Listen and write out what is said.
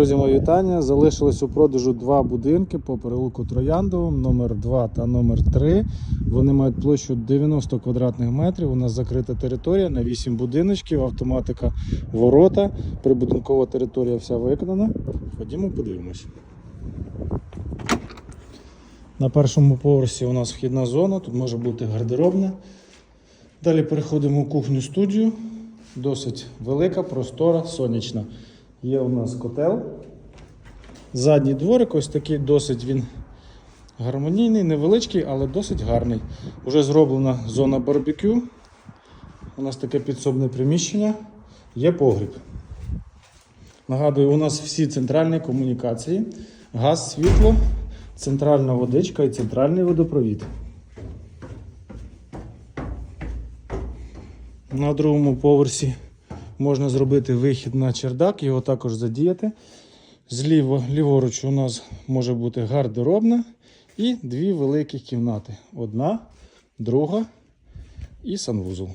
Друзі, мої вітання. Залишилось у продажу два будинки по переулку Трояндовому, номер 2 та номер 3. Вони мають площу 90 квадратних метрів. У нас закрита територія на 8 будиночків, автоматика ворота. Прибудинкова територія вся виконана. Ходімо, подивимось. На першому поверсі у нас вхідна зона, тут може бути гардеробна. Далі переходимо у кухню студію. Досить велика, простора, сонячна. Є у нас котел. Задній дворик, ось такий досить він гармонійний, невеличкий, але досить гарний. Уже зроблена зона барбекю. У нас таке підсобне приміщення. Є погріб. Нагадую, у нас всі центральні комунікації, газ, світло, центральна водичка і центральний водопровід. На другому поверсі можна зробити вихід на чердак, його також задіяти. Зліво, ліворуч у нас може бути гардеробна і дві великі кімнати. Одна, друга і санвузол.